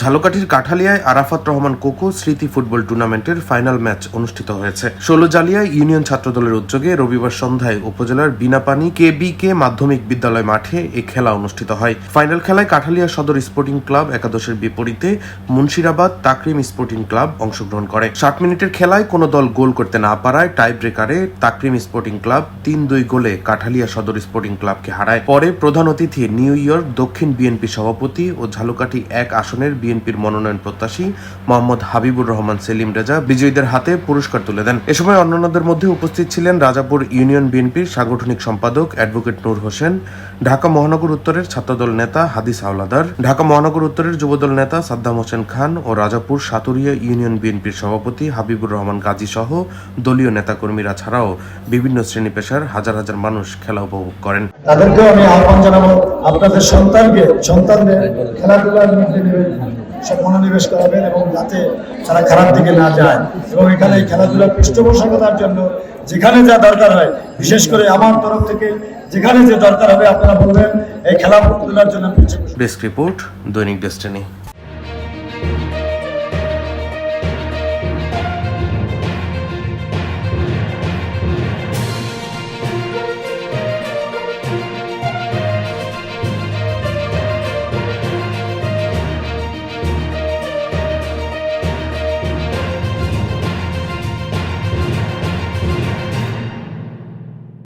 ঝালকাঠির কাঠালিয়ায় আরাফাত রহমান কোকো স্মৃতি ফুটবল টুর্নামেন্টের ফাইনাল ম্যাচ অনুষ্ঠিত হয়েছে। ষোলো জালিয়ায় ইউনিয়ন ছাত্রদলের উদ্যোগে রবিবার সন্ধ্যায় উপজেলার বিনাপানি কে বি কে মাধ্যমিক বিদ্যালয় মাঠে এ খেলা অনুষ্ঠিত হয়। ফাইনাল খেলায় কাঠালিয়া সদর স্পোর্টিং ক্লাব একাদশের বিপরীতে মুন্সিরাবাদ তাকরিম স্পোর্টিং ক্লাব অংশগ্রহণ করে। ষাট মিনিটের খেলায় কোনো দল গোল করতে না পারায় টাই ব্রেকারে তাকরিম স্পোর্টিং ক্লাব তিন দুই গোলে কাঠালিয়া সদর স্পোর্টিং ক্লাবকে হারায়। পরে প্রধান অতিথি নিউ ইয়র্ক, দক্ষিণ বিএনপি সভাপতি ও ঝালকাঠি এক আসনের বিএনপির মনোনয়ন প্রত্যাশী মোহাম্মদ হাবিবুর রহমান, সেলিম রেজা বিজয়ীদের হাতে পুরস্কার তুলে দেন। এ সময় অন্যান্যদের মধ্যে উপস্থিত ছিলেন রাজাপুর ইউনিয়ন বিএনপির সাংগঠনিক সম্পাদক অ্যাডভোকেট নূর হোসেন, ঢাকা মহানগর উত্তরের ছাত্রদল নেতা হাদিস হাওলাদার, ঢাকা মহানগর উত্তরের যুবদল নেতা সাদ্দাম হোসেন খান ও রাজাপুর সাতুরিয়া ইউনিয়ন বিএনপির সভাপতি হাবিবুর রহমান গাজী সহ দলীয় নেতাকর্মীরা ছাড়াও বিভিন্ন শ্রেণি পেশার হাজার হাজার মানুষ খেলা উপভোগ করেন। তাদেরকেও আমি আহ্বান জানাব। আপনাদের সন্তানকে, সন্তানদের খেলাধুলার মধ্যে মনোনিবেশ করাবেন এবং যাতে তারা খারাপ দিকে না যায়। এবং এখানে খেলাধুলার পৃষ্ঠপোষকতার জন্য যেখানে যা দরকার হয়, বিশেষ করে আমার তরফ থেকে যেখানে যে দরকার হবে আপনারা বলবেন, এই খেলাধুলার জন্য ডেস্ক রিপোর্ট দৈনিক ডেস্টিনি